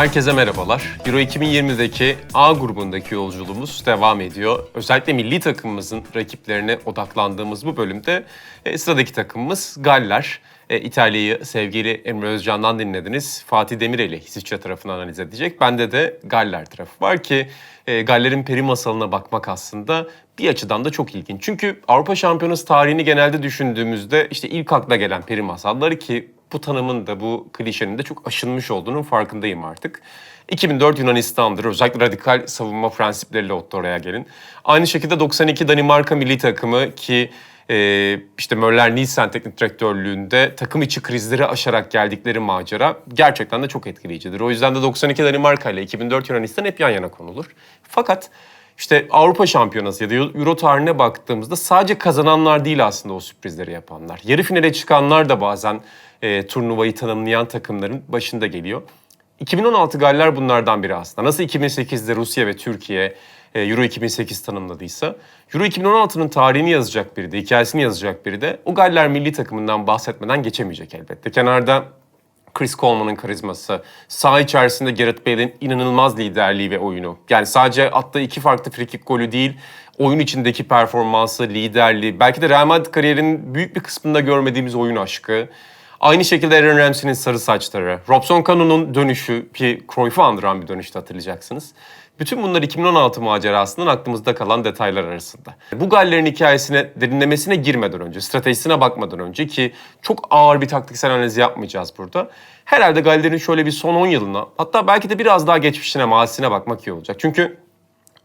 Herkese merhabalar. Euro 2020'deki A grubundaki yolculuğumuz devam ediyor. Özellikle milli takımımızın rakiplerine odaklandığımız bu bölümde e, sıradaki takımımız Galler. E, İtalya'yı sevgili Emre Özcan'dan dinlediniz. Fatih Demirel'i İsviçre tarafını analiz edecek. Bende de Galler tarafı var ki e, Galler'in peri masalına bakmak aslında bir açıdan da çok ilginç. Çünkü Avrupa Şampiyonası tarihini genelde düşündüğümüzde işte ilk akla gelen peri masalları ki bu tanımın da bu klişenin de çok aşınmış olduğunun farkındayım artık. 2004 Yunanistan'dır. Özellikle radikal savunma prensipleriyle oraya gelin. Aynı şekilde 92 Danimarka milli takımı ki e, işte Möller Nielsen teknik direktörlüğünde takım içi krizleri aşarak geldikleri macera gerçekten de çok etkileyicidir. O yüzden de 92 Danimarka ile 2004 Yunanistan hep yan yana konulur. Fakat işte Avrupa Şampiyonası ya da Euro tarihine baktığımızda sadece kazananlar değil aslında o sürprizleri yapanlar. Yarı finale çıkanlar da bazen e, turnuvayı tanımlayan takımların başında geliyor. 2016 Galler bunlardan biri aslında. Nasıl 2008'de Rusya ve Türkiye e, Euro 2008 tanımladıysa, Euro 2016'nın tarihini yazacak biri de, hikayesini yazacak biri de o Galler milli takımından bahsetmeden geçemeyecek elbette. Kenarda Chris Coleman'ın karizması, saha içerisinde Gareth Bale'in inanılmaz liderliği ve oyunu. Yani sadece attığı iki farklı frikik golü değil, oyun içindeki performansı, liderliği, belki de Real Madrid kariyerinin büyük bir kısmında görmediğimiz oyun aşkı. Aynı şekilde Aaron Ramsey'nin sarı saçları, Robson Cano'nun dönüşü ki Cruyff'u andıran bir dönüştü hatırlayacaksınız. Bütün bunlar 2016 macerasının aklımızda kalan detaylar arasında. Bu Galler'in hikayesine, derinlemesine girmeden önce, stratejisine bakmadan önce ki çok ağır bir taktiksel analiz yapmayacağız burada. Herhalde Galler'in şöyle bir son 10 yılına, hatta belki de biraz daha geçmişine, mazisine bakmak iyi olacak. Çünkü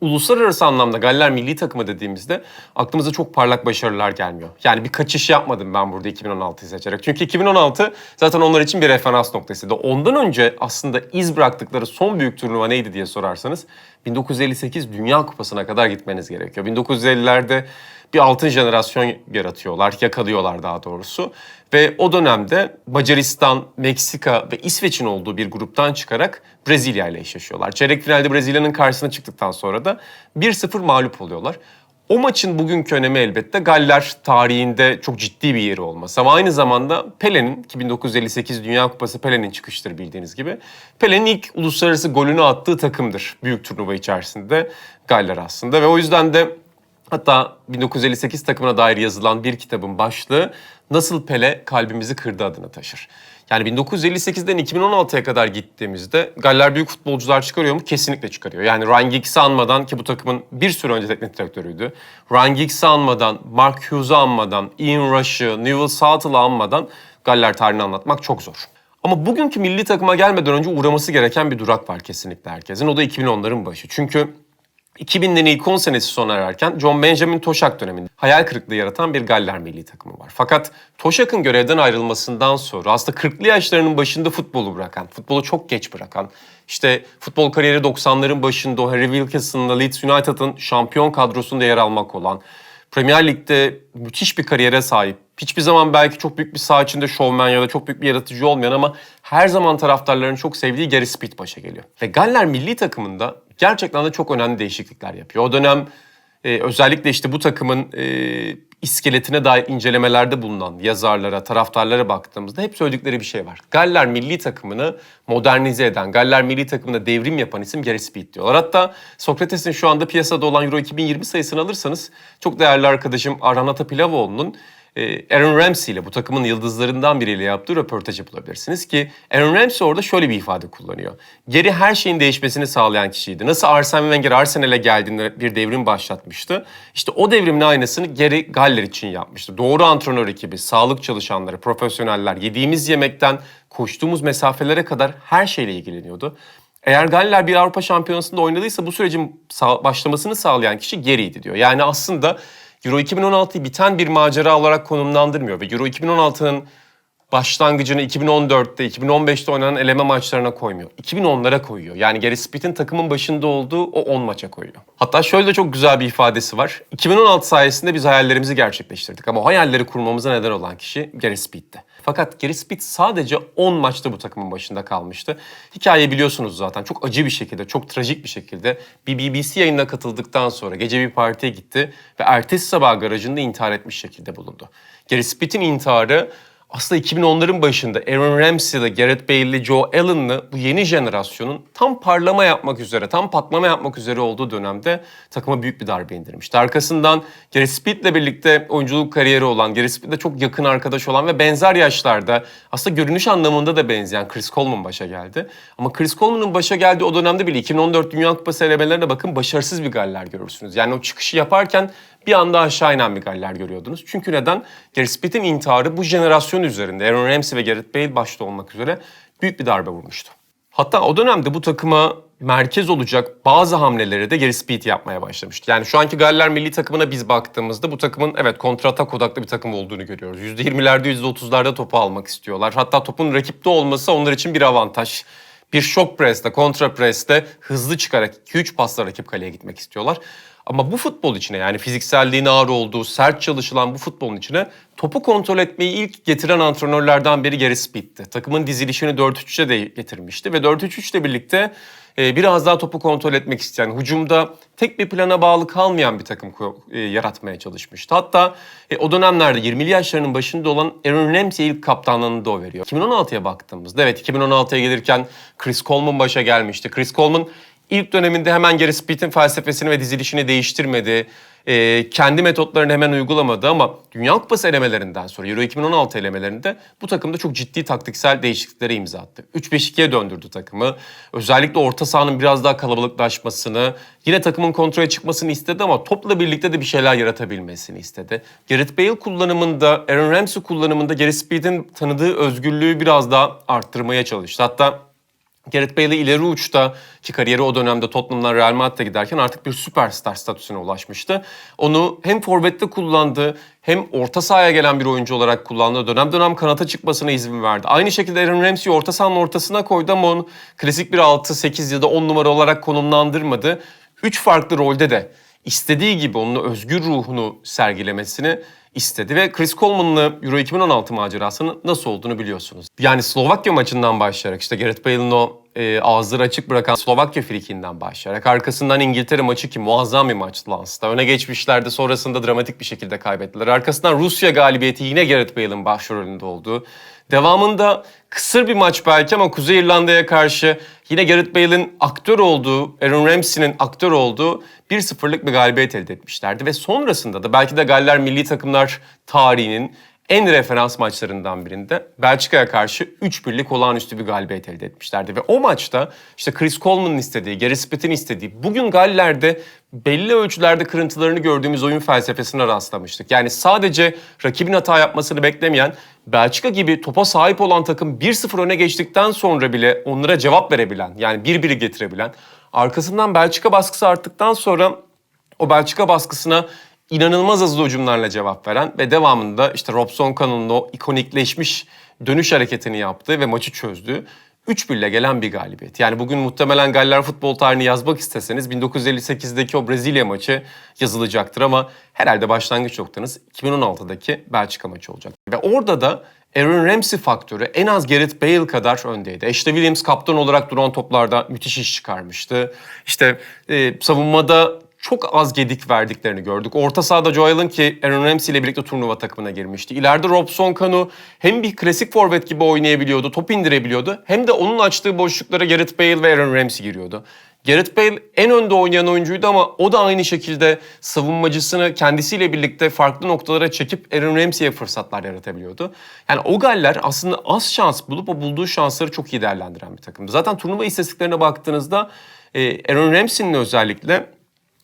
uluslararası anlamda Galler milli takımı dediğimizde aklımıza çok parlak başarılar gelmiyor. Yani bir kaçış yapmadım ben burada 2016'yı seçerek. Çünkü 2016 zaten onlar için bir referans noktasıydı. Ondan önce aslında iz bıraktıkları son büyük turnuva neydi diye sorarsanız 1958 Dünya Kupası'na kadar gitmeniz gerekiyor. 1950'lerde bir altın jenerasyon yaratıyorlar, yakalıyorlar daha doğrusu. Ve o dönemde Macaristan, Meksika ve İsveç'in olduğu bir gruptan çıkarak Brezilya ile eşleşiyorlar. Çeyrek finalde Brezilya'nın karşısına çıktıktan sonra da 1-0 mağlup oluyorlar. O maçın bugünkü önemi elbette Galler tarihinde çok ciddi bir yeri olması. Ama aynı zamanda Pele'nin, ki 1958 Dünya Kupası Pele'nin çıkıştır bildiğiniz gibi. Pele'nin ilk uluslararası golünü attığı takımdır büyük turnuva içerisinde Galler aslında. Ve o yüzden de Hatta 1958 takımına dair yazılan bir kitabın başlığı Nasıl Pele Kalbimizi Kırdı adını taşır. Yani 1958'den 2016'ya kadar gittiğimizde Galler büyük futbolcular çıkarıyor mu? Kesinlikle çıkarıyor. Yani Ryan Giggs'i anmadan ki bu takımın bir süre önce teknik direktörüydü. Ryan Giggs'i anmadan, Mark Hughes'u anmadan, Ian Rush'ı, Newell Southall'ı anmadan Galler tarihini anlatmak çok zor. Ama bugünkü milli takıma gelmeden önce uğraması gereken bir durak var kesinlikle herkesin. O da 2010'ların başı. Çünkü 2000'lerin ilk 10 senesi sona ererken John Benjamin Toşak döneminde hayal kırıklığı yaratan bir Galler milli takımı var. Fakat Toşak'ın görevden ayrılmasından sonra aslında 40'lı yaşlarının başında futbolu bırakan, futbolu çok geç bırakan, işte futbol kariyeri 90'ların başında o Harry Wilkinson'la Leeds United'ın şampiyon kadrosunda yer almak olan, Premier Lig'de müthiş bir kariyere sahip, hiçbir zaman belki çok büyük bir saha içinde şovmen ya da çok büyük bir yaratıcı olmayan ama her zaman taraftarların çok sevdiği Gary Speed başa geliyor. Ve Galler milli takımında gerçekten de çok önemli değişiklikler yapıyor. O dönem e, özellikle işte bu takımın e, iskeletine dair incelemelerde bulunan yazarlara, taraftarlara baktığımızda hep söyledikleri bir şey var. Galler milli takımını modernize eden, Galler milli takımına devrim yapan isim Gary Speed diyorlar. Hatta Sokrates'in şu anda piyasada olan Euro 2020 sayısını alırsanız çok değerli arkadaşım Arhan Atapilavoğlu'nun Aaron Ramsey ile bu takımın yıldızlarından biriyle yaptığı röportajı bulabilirsiniz ki Aaron Ramsey orada şöyle bir ifade kullanıyor. Geri her şeyin değişmesini sağlayan kişiydi. Nasıl Arsene Wenger Arsenal'e geldiğinde bir devrim başlatmıştı. İşte o devrimin aynısını geri Galler için yapmıştı. Doğru antrenör ekibi, sağlık çalışanları, profesyoneller, yediğimiz yemekten koştuğumuz mesafelere kadar her şeyle ilgileniyordu. Eğer Galler bir Avrupa Şampiyonası'nda oynadıysa bu sürecin başlamasını sağlayan kişi geriydi diyor. Yani aslında Euro 2016'yı biten bir macera olarak konumlandırmıyor ve Euro 2016'nın başlangıcını 2014'te, 2015'te oynanan eleme maçlarına koymuyor. 2010'lara koyuyor. Yani Gary Smith'in takımın başında olduğu o 10 maça koyuyor. Hatta şöyle de çok güzel bir ifadesi var. 2016 sayesinde biz hayallerimizi gerçekleştirdik ama hayalleri kurmamıza neden olan kişi Gary Smith'ti. Fakat Gary Smith sadece 10 maçta bu takımın başında kalmıştı. Hikayeyi biliyorsunuz zaten. Çok acı bir şekilde, çok trajik bir şekilde bir BBC yayınına katıldıktan sonra gece bir partiye gitti ve ertesi sabah garajında intihar etmiş şekilde bulundu. Gary Smith'in intiharı aslında 2010'ların başında Aaron Ramsey'li, Gareth Bale'li, Joe Allen'lı bu yeni jenerasyonun tam parlama yapmak üzere, tam patlama yapmak üzere olduğu dönemde takıma büyük bir darbe indirmişti. Arkasından Gareth Speed'le birlikte oyunculuk kariyeri olan, Gareth Speed'le çok yakın arkadaş olan ve benzer yaşlarda aslında görünüş anlamında da benzeyen Chris Coleman başa geldi. Ama Chris Coleman'ın başa geldiği o dönemde bile 2014 Dünya Kupası elemelerine bakın başarısız bir Galler görürsünüz. Yani o çıkışı yaparken bir anda aşağı inen bir Galler görüyordunuz. Çünkü neden? Gareth Speed'in intiharı bu jenerasyon üzerinde Aaron Ramsey ve Gareth Bale başta olmak üzere büyük bir darbe vurmuştu. Hatta o dönemde bu takıma merkez olacak bazı hamleleri de Gareth Speed yapmaya başlamıştı. Yani şu anki Galler milli takımına biz baktığımızda bu takımın evet kontratak odaklı bir takım olduğunu görüyoruz. %20'lerde %30'larda topu almak istiyorlar. Hatta topun rakipte olması onlar için bir avantaj. Bir şok preste, kontra preste hızlı çıkarak 2-3 pasla rakip kaleye gitmek istiyorlar. Ama bu futbol içine yani fizikselliğin ağır olduğu, sert çalışılan bu futbolun içine topu kontrol etmeyi ilk getiren antrenörlerden biri Gary Speed'ti. Takımın dizilişini 4-3'e de getirmişti ve 4-3-3 ile birlikte e, biraz daha topu kontrol etmek isteyen, hücumda tek bir plana bağlı kalmayan bir takım e, yaratmaya çalışmıştı. Hatta e, o dönemlerde 20'li yaşlarının başında olan Aaron Ramsey ilk kaptanlığını da o veriyor. 2016'ya baktığımızda evet 2016'ya gelirken Chris Coleman başa gelmişti. Chris Coleman ilk döneminde hemen Gary Speed'in felsefesini ve dizilişini değiştirmedi. Ee, kendi metotlarını hemen uygulamadı ama Dünya Kupası elemelerinden sonra Euro 2016 elemelerinde bu takımda çok ciddi taktiksel değişikliklere imza attı. 3-5-2'ye döndürdü takımı. Özellikle orta sahanın biraz daha kalabalıklaşmasını, yine takımın kontrole çıkmasını istedi ama topla birlikte de bir şeyler yaratabilmesini istedi. Gareth Bale kullanımında, Aaron Ramsey kullanımında Gareth Speed'in tanıdığı özgürlüğü biraz daha arttırmaya çalıştı. Hatta Gareth Bale ileri uçta ki kariyeri o dönemde Tottenham'dan Real Madrid'e giderken artık bir süperstar statüsüne ulaşmıştı. Onu hem forvette kullandı hem orta sahaya gelen bir oyuncu olarak kullandı. Dönem dönem kanata çıkmasına izin verdi. Aynı şekilde Aaron Ramsey'i orta sahanın ortasına koydu ama onu klasik bir 6-8 ya da 10 numara olarak konumlandırmadı. Üç farklı rolde de istediği gibi onun özgür ruhunu sergilemesini istedi ve Chris Coleman'lı Euro 2016 macerasının nasıl olduğunu biliyorsunuz. Yani Slovakya maçından başlayarak işte Gareth Bale'ın o e, ağızları açık bırakan Slovakya frikinden başlayarak arkasından İngiltere maçı ki muazzam bir maçtı Lans'ta. Öne geçmişlerdi sonrasında dramatik bir şekilde kaybettiler. Arkasından Rusya galibiyeti yine Gareth Bale'ın başrolünde olduğu. Devamında kısır bir maç belki ama Kuzey İrlanda'ya karşı yine Gareth Bale'in aktör olduğu, Aaron Ramsey'nin aktör olduğu 1-0'lık bir galibiyet elde etmişlerdi. Ve sonrasında da belki de Galler milli takımlar tarihinin en referans maçlarından birinde Belçika'ya karşı 3-1'lik olağanüstü bir galibiyet elde etmişlerdi. Ve o maçta işte Chris Coleman'ın istediği, Gary Smith'in istediği, bugün Galler'de belli ölçülerde kırıntılarını gördüğümüz oyun felsefesine rastlamıştık. Yani sadece rakibin hata yapmasını beklemeyen, Belçika gibi topa sahip olan takım 1-0 öne geçtikten sonra bile onlara cevap verebilen, yani 1-1'i getirebilen, arkasından Belçika baskısı arttıktan sonra o Belçika baskısına inanılmaz hızlı hücumlarla cevap veren ve devamında işte Robson Kanon'un o ikonikleşmiş dönüş hareketini yaptığı ve maçı çözdüğü 3-1 ile gelen bir galibiyet. Yani bugün muhtemelen Galler futbol tarihini yazmak isteseniz 1958'deki o Brezilya maçı yazılacaktır ama herhalde başlangıç noktanız 2016'daki Belçika maçı olacak. Ve orada da Aaron Ramsey faktörü en az Gareth Bale kadar öndeydi. Ashley Williams kaptan olarak duran toplarda müthiş iş çıkarmıştı. İşte e, savunmada çok az gedik verdiklerini gördük. Orta sahada Joe Allen ki Aaron Ramsey ile birlikte turnuva takımına girmişti. İleride Robson Kanu hem bir klasik forvet gibi oynayabiliyordu, top indirebiliyordu. Hem de onun açtığı boşluklara Gareth Bale ve Aaron Ramsey giriyordu. Gareth Bale en önde oynayan oyuncuydu ama o da aynı şekilde savunmacısını kendisiyle birlikte farklı noktalara çekip Aaron Ramsey'e fırsatlar yaratabiliyordu. Yani o Galler aslında az şans bulup o bulduğu şansları çok iyi değerlendiren bir takımdı. Zaten turnuva istatistiklerine baktığınızda e, Aaron Ramsey'nin özellikle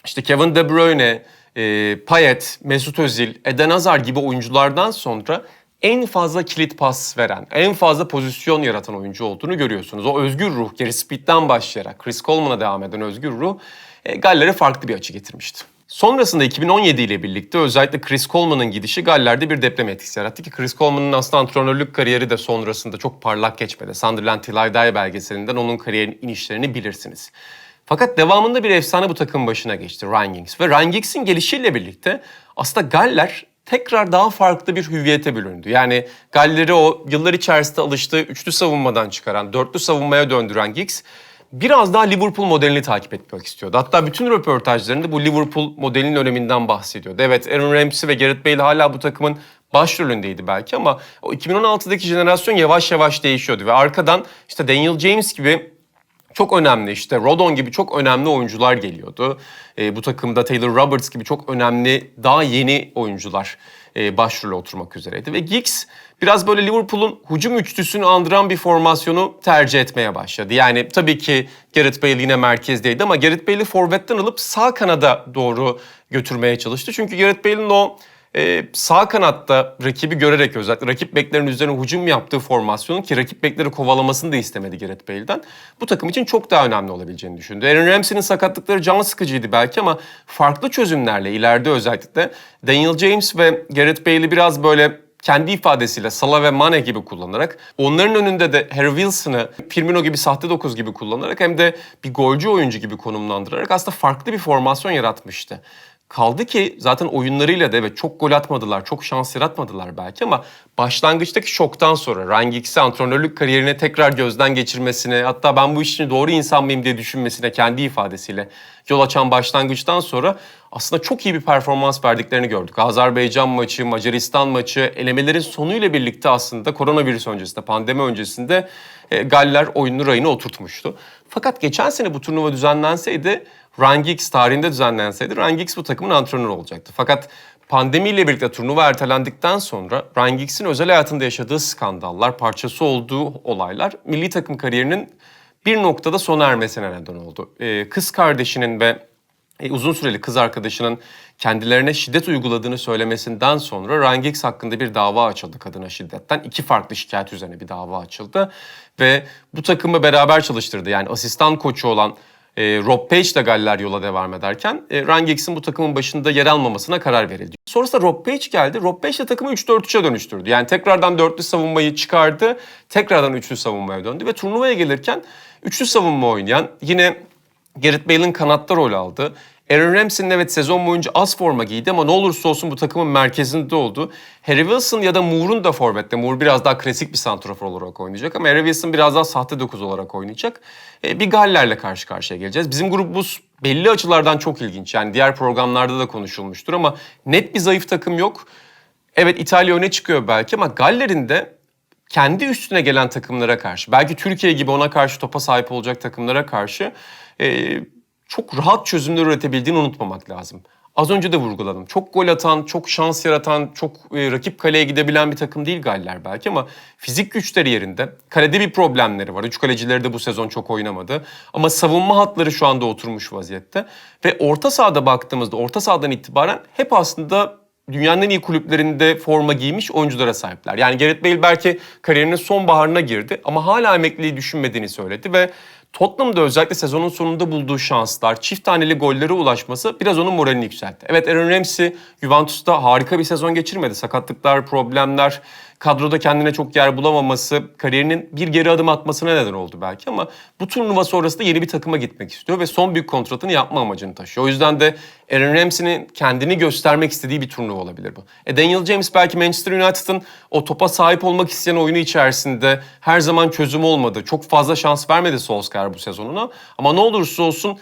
işte Kevin De Bruyne, e, Payet, Mesut Özil, Eden Hazard gibi oyunculardan sonra en fazla kilit pas veren, en fazla pozisyon yaratan oyuncu olduğunu görüyorsunuz. O özgür ruh, Gary Speed'den başlayarak Chris Coleman'a devam eden özgür ruh e, Galler'e farklı bir açı getirmişti. Sonrasında 2017 ile birlikte özellikle Chris Coleman'ın gidişi Galler'de bir deprem etkisi yarattı ki Chris Coleman'ın aslında antrenörlük kariyeri de sonrasında çok parlak geçmedi. Sunderland Till I Die belgeselinden onun kariyerinin inişlerini bilirsiniz. Fakat devamında bir efsane bu takım başına geçti Ryan Giggs. Ve Ryan Giggs'in gelişiyle birlikte aslında Galler tekrar daha farklı bir hüviyete büründü. Yani Galler'i o yıllar içerisinde alıştığı üçlü savunmadan çıkaran, dörtlü savunmaya döndüren Giggs biraz daha Liverpool modelini takip etmek istiyordu. Hatta bütün röportajlarında bu Liverpool modelinin öneminden bahsediyordu. Evet Aaron Ramsey ve Gareth Bale hala bu takımın başrolündeydi belki ama o 2016'daki jenerasyon yavaş yavaş değişiyordu ve arkadan işte Daniel James gibi çok önemli işte Rodon gibi çok önemli oyuncular geliyordu. E, bu takımda Taylor Roberts gibi çok önemli daha yeni oyuncular e, başrole oturmak üzereydi. Ve Giggs biraz böyle Liverpool'un hücum üçlüsünü andıran bir formasyonu tercih etmeye başladı. Yani tabii ki Gareth Bale yine merkezdeydi ama Gareth Bale'i forvetten alıp sağ kanada doğru götürmeye çalıştı. Çünkü Gareth Bale'in o e, sağ kanatta rakibi görerek özellikle rakip beklerin üzerine hücum yaptığı formasyonun ki rakip bekleri kovalamasını da istemedi Gareth Bale'den. Bu takım için çok daha önemli olabileceğini düşündü. Aaron Ramsey'nin sakatlıkları can sıkıcıydı belki ama farklı çözümlerle ileride özellikle Daniel James ve Gareth Bale'i biraz böyle kendi ifadesiyle Salah ve Mane gibi kullanarak onların önünde de Harry Wilson'ı Firmino gibi sahte dokuz gibi kullanarak hem de bir golcü oyuncu gibi konumlandırarak aslında farklı bir formasyon yaratmıştı. Kaldı ki zaten oyunlarıyla da evet çok gol atmadılar, çok şans yaratmadılar belki ama başlangıçtaki şoktan sonra Ryan Giggs'i antrenörlük kariyerine tekrar gözden geçirmesine hatta ben bu işin doğru insan mıyım diye düşünmesine kendi ifadesiyle yol açan başlangıçtan sonra aslında çok iyi bir performans verdiklerini gördük. Azerbaycan maçı, Macaristan maçı, elemelerin sonuyla birlikte aslında koronavirüs öncesinde, pandemi öncesinde e, Galler oyununu rayına oturtmuştu. Fakat geçen sene bu turnuva düzenlenseydi Ryan Giggs tarihinde düzenlenseydi Ryan Giggs bu takımın antrenörü olacaktı. Fakat pandemiyle birlikte turnuva ertelendikten sonra Ryan Giggs'in özel hayatında yaşadığı skandallar, parçası olduğu olaylar milli takım kariyerinin bir noktada sona ermesine neden oldu. Ee, kız kardeşinin ve e, uzun süreli kız arkadaşının kendilerine şiddet uyguladığını söylemesinden sonra Ryan Giggs hakkında bir dava açıldı kadına şiddetten. İki farklı şikayet üzerine bir dava açıldı. Ve bu takımı beraber çalıştırdı. Yani asistan koçu olan e, Rob Page ile Galler yola devam ederken e, Ryan Giggs'in bu takımın başında yer almamasına karar verildi. Sonrasında Rob Page geldi. Rob Page de takımı 3-4-3'e dönüştürdü. Yani tekrardan dörtlü savunmayı çıkardı. Tekrardan üçlü savunmaya döndü ve turnuvaya gelirken üçlü savunma oynayan yine Gareth Bale'in kanatta rol aldı. Aaron Ramsey'nin evet sezon boyunca az forma giydi ama ne olursa olsun bu takımın merkezinde oldu. Harry Wilson ya da Moore'un da forvette. Moore biraz daha klasik bir santrafor olarak oynayacak ama Harry Wilson biraz daha sahte dokuz olarak oynayacak. Ee, bir Galler'le karşı karşıya geleceğiz. Bizim grubumuz belli açılardan çok ilginç. Yani diğer programlarda da konuşulmuştur ama net bir zayıf takım yok. Evet İtalya öne çıkıyor belki ama Galler'in de kendi üstüne gelen takımlara karşı, belki Türkiye gibi ona karşı topa sahip olacak takımlara karşı e, çok rahat çözümler üretebildiğini unutmamak lazım. Az önce de vurguladım. Çok gol atan, çok şans yaratan, çok e, rakip kaleye gidebilen bir takım değil Galler belki ama fizik güçleri yerinde. Kalede bir problemleri var. Üç kalecileri de bu sezon çok oynamadı. Ama savunma hatları şu anda oturmuş vaziyette. Ve orta sahada baktığımızda orta sahadan itibaren hep aslında dünyanın en iyi kulüplerinde forma giymiş oyunculara sahipler. Yani Gareth Bale belki kariyerinin son baharına girdi ama hala emekliliği düşünmediğini söyledi ve Tottenham'da özellikle sezonun sonunda bulduğu şanslar, çift taneli gollere ulaşması biraz onun moralini yükseltti. Evet Aaron Ramsey Juventus'ta harika bir sezon geçirmedi. Sakatlıklar, problemler, kadroda kendine çok yer bulamaması, kariyerinin bir geri adım atmasına neden oldu belki ama bu turnuva sonrasında yeni bir takıma gitmek istiyor ve son büyük kontratını yapma amacını taşıyor. O yüzden de Aaron Ramsey'nin kendini göstermek istediği bir turnuva olabilir bu. E Daniel James belki Manchester United'ın o topa sahip olmak isteyen oyunu içerisinde her zaman çözüm olmadı. Çok fazla şans vermedi Solskjaer bu sezonuna. Ama ne olursa olsun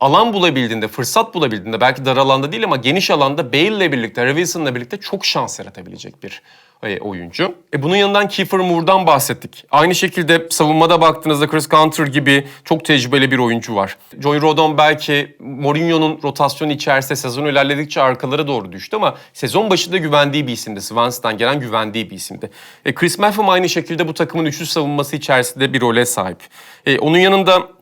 alan bulabildiğinde, fırsat bulabildiğinde belki dar alanda değil ama geniş alanda Bale ile birlikte, Harry Wilson'la birlikte çok şans yaratabilecek bir e, oyuncu. E, bunun yanından Kiefer Moore'dan bahsettik. Aynı şekilde savunmada baktığınızda Chris Gunter gibi çok tecrübeli bir oyuncu var. Joey Rodon belki Mourinho'nun rotasyonu içerisinde sezon ilerledikçe arkalara doğru düştü ama sezon başında güvendiği bir isimdi. Swansea'dan gelen güvendiği bir isimdi. E, Chris Mepham aynı şekilde bu takımın üçlü savunması içerisinde bir role sahip. E, onun yanında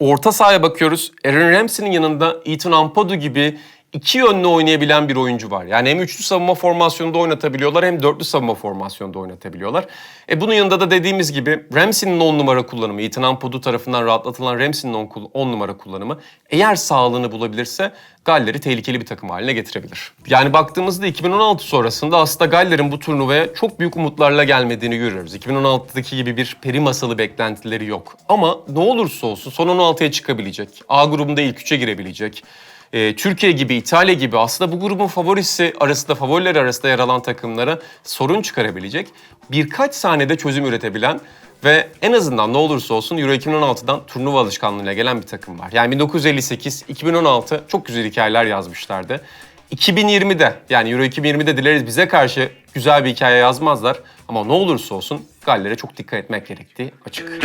Orta sahaya bakıyoruz. Aaron Ramsey'nin yanında Ethan Ampadu gibi iki yönlü oynayabilen bir oyuncu var. Yani hem üçlü savunma formasyonunda oynatabiliyorlar hem dörtlü savunma formasyonunda oynatabiliyorlar. E bunun yanında da dediğimiz gibi Ramsey'nin 10 numara kullanımı, Ethan Ampadu tarafından rahatlatılan Ramsey'nin 10 numara kullanımı eğer sağlığını bulabilirse Galler'i tehlikeli bir takım haline getirebilir. Yani baktığımızda 2016 sonrasında aslında Galler'in bu turnuvaya çok büyük umutlarla gelmediğini görüyoruz. 2016'daki gibi bir peri masalı beklentileri yok. Ama ne olursa olsun son 16'ya çıkabilecek. A grubunda ilk 3'e girebilecek e, Türkiye gibi, İtalya gibi aslında bu grubun favorisi arasında, favoriler arasında yer alan takımlara sorun çıkarabilecek birkaç saniyede çözüm üretebilen ve en azından ne olursa olsun Euro 2016'dan turnuva alışkanlığıyla gelen bir takım var. Yani 1958, 2016 çok güzel hikayeler yazmışlardı. 2020'de yani Euro 2020'de dileriz bize karşı güzel bir hikaye yazmazlar. Ama ne olursa olsun Galler'e çok dikkat etmek gerektiği açık.